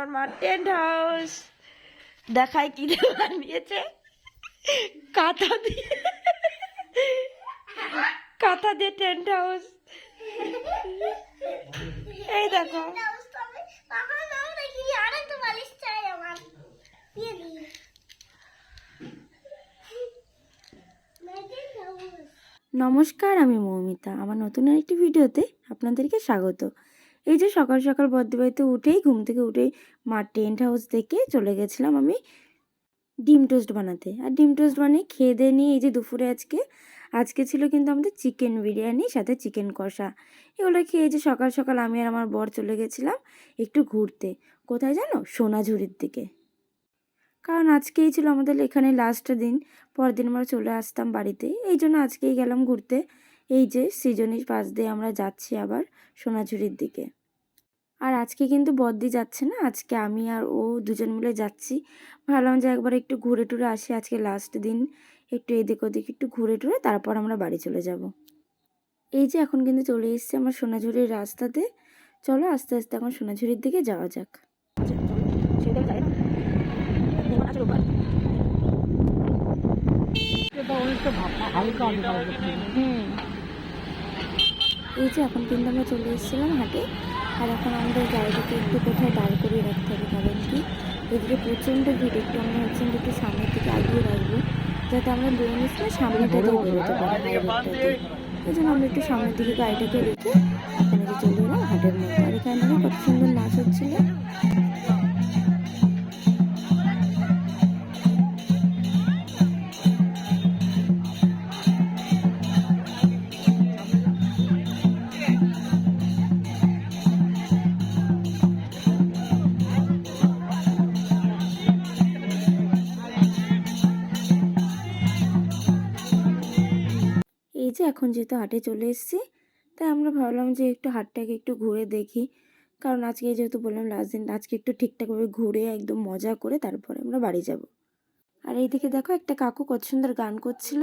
আমার মা tent house. দেখায় কি বানিয়েছে। কাঁথা দিয়ে। কাঁথা দিয়ে টেন্ট হাউস। এই দেখো। নমস্কার, আমি মৌমিতা। আমার নতুন একটি ভিডিওতে আপনাদেরকে স্বাগত। এই যে সকাল সকাল বদ্রবাড়িতে উঠেই, ঘুম থেকে উঠেই মার টেন্ট হাউস থেকে চলে গেছিলাম আমি ডিম টোস্ট বানাতে। আর ডিম টোস্ট বানিয়ে খেয়ে দিয়ে নিয়ে এই যে দুপুরে আজকে আজকে ছিল কিন্তু আমাদের চিকেন বিরিয়ানি, সাথে চিকেন কষা। এগুলো খেয়ে যে সকাল সকাল আমি আর আমার বর চলে গেছিলাম একটু ঘুরতে। কোথায় জানো? সোনাঝুরির দিকে। কারণ আজকেই ছিল আমাদের এখানে লাস্ট দিন পরের দিন আমরা চলে আসতাম বাড়িতে। এই জন্য আজকেই গেলাম ঘুরতে। এই যে সৃজনীর পাশ দিয়ে আমরা যাচ্ছি আবার সোনাঝুরির দিকে। আর আজকে কিন্তু বদ্দি যাচ্ছে না, আজকে আমি আর ও দুজন মিলে যাচ্ছি। ভাবলাম যে একবার একটু ঘুরে টুরে আসি, আজকে লাস্ট দিন একটু এদিক ওদিক একটু ঘুরে টুরে তারপর আমরা বাড়ি চলে যাব। এই যে এখন কিন্তু চলে এসেছি আমার সোনাঝুরির রাস্তাতে। চলো আস্তে আস্তে এখন সোনাঝুরির দিকে যাওয়া যাক। এই যে এখন কিন্তু আমরা চলে এসেছিলাম হাটে। আর এখন আমাদের গাড়িটাকে একটু কোথায় দাঁড় করিয়ে রাখতে হবে, কারণ কি? এদিকে প্রচণ্ড ভিড়, একটু আমরা হচ্ছেন একটু সামনের দিকে আগিয়ে রাখব, যাতে আমরা বেরোনোর সময় সামনেটা দিয়ে বেরোতে পারি। এই জন্য আমরা একটু সামনের দিকে গাড়িটাকে রেখে এখন চলে এলাম হাটের মধ্যে আর এখানে কত এখন যেহেতু হাটে চলে এসেছি তাই আমরা ভাবলাম যে একটু হাটটাকে একটু ঘুরে দেখি। কারণ আজকে যেহেতু বললাম লাস্ট দিন আজকে একটু ঠিকঠাকভাবে ঘুরে একদম মজা করে তারপরে আমরা বাড়ি যাব। আর এইদিকে দেখো একটা কাকু কত সুন্দর গান করছিল।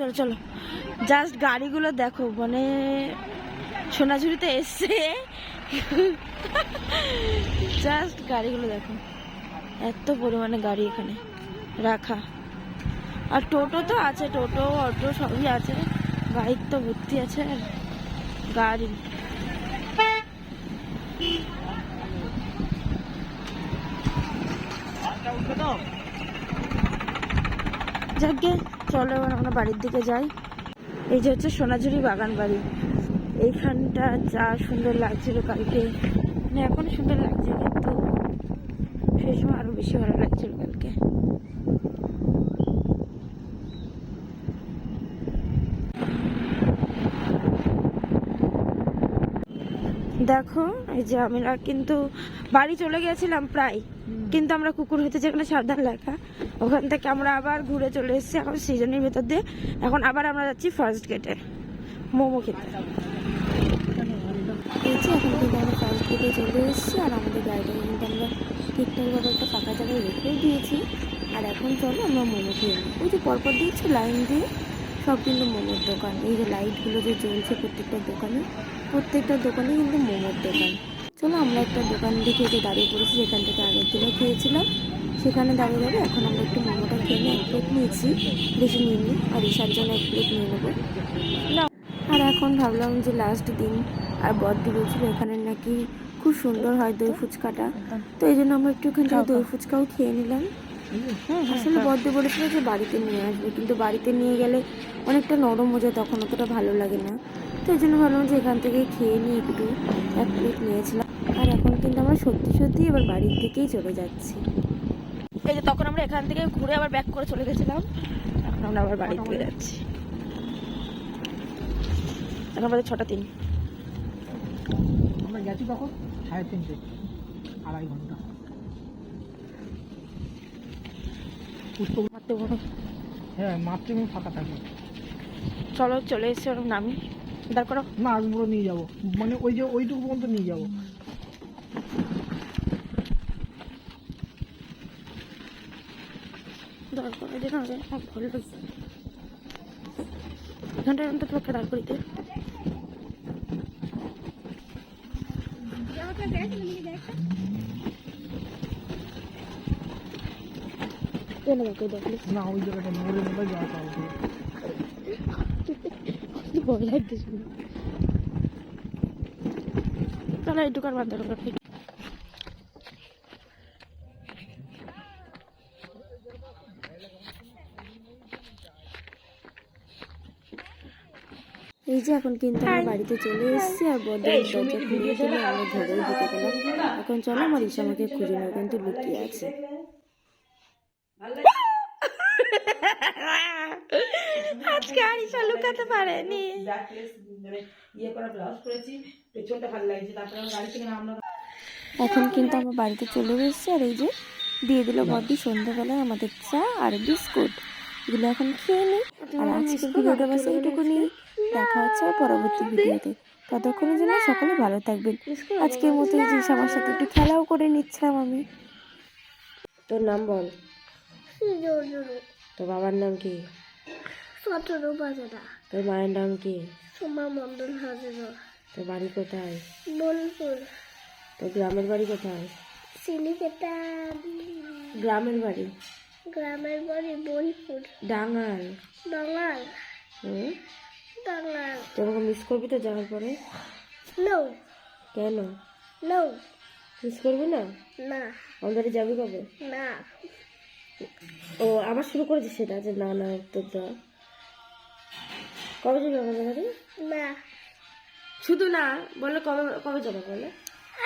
চলো চলো। জাস্ট গাড়িগুলো দেখো মানে সোনাঝুরিতে এসছে। জাস্ট গাড়িগুলো দেখো। এত পরিমাণে গাড়ি এখানে। রাখা। আর টোটো তো আছে, টোটো, অটো সবই আছে। বাইক তো ভর্তি আছে আর গাড়ি। যাকে চলো আমরা বাড়ির দিকে যাই। এই যে হচ্ছে সোনাঝুরি বাগান বাড়ি এইখানটা যা সুন্দর লাগছিল কালকে। মানে এখন সুন্দর লাগছে কিন্তু সেই সময় আরও বেশি ভালো লাগছিল কালকে। দেখো এই যে আমরা কিন্তু বাড়ি চলে গেছিলাম প্রায়। কিন্তু আমরা কুকুর হতে যেখানে সাবধান লেখা ওখান থেকে আমরা আবার ঘুরে চলে এসেছি এখন সিজনের ভেতর দিয়ে। এখন আবার আমরা যাচ্ছি ফার্স্ট গেটে মোমো খেতে এই যে এখন কিন্তু আমরা ফার্স্ট গেটে চলে এসেছি আর আমাদের গাড়িটা কিন্তু আমরা ঠিকঠাকভাবে একটা ফাঁকা জায়গায় রেখেও দিয়েছি। আর এখন চলো আমরা মোমো খেয়ে নিই। ওই যে পরপর দিয়েছি লাইন দিয়ে সব কিন্তু মোমোর দোকান। এই যে লাইটগুলো যে জ্বলছে প্রত্যেকটা দোকানে প্রত্যেকটা দোকানে কিন্তু মোমোর দোকান। চলো আমরা একটা দোকান দেখে যে দাঁড়িয়ে পড়েছি, যেখান থেকে আগের দিনও খেয়েছিলাম। সেখানে দাঁড়িয়ে দাঁড়িয়ে এখন আমরা একটু মোমোটা খেয়ে নিয়ে এক প্লেট নিয়েছি, বেশি নিয়ে নিই আর ঈশার জন্য এক প্লেট নিয়ে নেব। আর এখন ভাবলাম যে লাস্ট দিন আর বদ্দি বলছিল এখানে নাকি খুব সুন্দর হয় দই ফুচকাটা। তো এই জন্য আমরা একটুখানি দই ফুচকাও খেয়ে নিলাম। আসলে বদ্দি বলেছিল যে বাড়িতে নিয়ে আসবে কিন্তু বাড়িতে নিয়ে গেলে অনেকটা নরম হয়ে যায় তখন অতটা ভালো লাগে না। তো এই জন্য ভাবলাম যে এখান থেকে খেয়ে নিয়ে একটু এক প্লেট নিয়েছিলাম। আর এখন কিন্তু আমরা সত্যি সত্যি এবার বাড়ির দিকেই চলে যাচ্ছি। এই যে তখন আমরা এখান থেকে ঘুরে আবার ব্যাক করে চলে গেছিলাম। এখন আমরা আবার বাড়ির দিকে যাচ্ছি। এখন আমাদের ছটা তিন। আমরা গেছি তখন সাড়ে তিনটে আড়াই ঘণ্টা। পুষ্প মারতে বড় হ্যাঁ মাতৃভূমি ফাঁকা থাকে। চলো চলে এসেছি ওরকম নামি। দাঁড় করো। না নিয়ে যাব। মানে ওই যে ওইটুকু পর্যন্ত নিয়ে যাব। দাঁড় করো যে না আমার ভালো লাগছে এখানটায় অন্তত পক্ষে দাঁড় করিতে কেন বাকি দেখলি না, ওই জায়গাটা মোড়ের মধ্যে যাওয়া পাবো ভয় লাগছে শুনে চলো এই দোকান বান্ধব এই যে এখন কিন্তু আমরা বাড়িতে চলে এসেছি আর বড়দের দরজা খুলে দিলে আমরা ঘরে ঢুকে গেলাম। এখন চলো আমার ঈশা আমাকে খুঁজে নেওয়া কিন্তু লুকিয়ে আছে। আজকে আর ঈশা লুকাতে পারেনি। ইয়ে করা ব্লাউজ করেছি পেছনটা ভালো লাগছে তারপরে গাড়ি থেকে নামলাম এখন কিন্তু আমার বাড়িতে চলে এসেছি আর এই যে দিয়ে দিল বদি সন্ধ্যাবেলায় আমাদের চা আর বিস্কুট। এগুলো এখন খেয়ে নিই আর আজকের ভিডিওটা বাস এইটুকুনি দেখা হচ্ছে পরবর্তী ভিডিওতে। ততক্ষণের জন্য সকলে ভালো থাকবেন। আজকের মতো এই যে সবার সাথে একটু খেলাও করে নিচ্ছিলাম আমি। তোর নাম বল। তোর বাবার নাম কি? সতেরো বাজারা। তোর মায়ের নাম কি? সোমা মন্ডল হাজারা। তোর বাড়ি কোথায়? বোলপুর। তোর গ্রামের বাড়ি কোথায়? সিলিকেটা গ্রামের বাড়ি। গ্রামের বাড়ি বোলপুর। ডাঙাল। বাঙাল হুম? বাঙাল তোমাকে মিস করবি তো যাওয়ার পরে? নো কেন? নো মিস করবি না? না। আমাদের যাবি কবে? না। ও আবার শুরু করেছে সেটা যে না না তোর যা। কবে যাবি আমাদের বাড়ি? না। শুধু না বলে কবে কবে যাবে বলে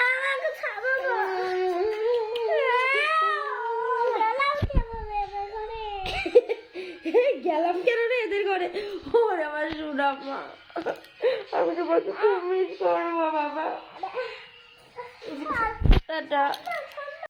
আমাকে ছাড়ো না। গেলাম কেমন এবার ঘরে? গেলাম কেন রে এদের ঘরে? ওরে আমার শুনা মা আমি তো বলছি খুব মিস করব বাবা। টাটা।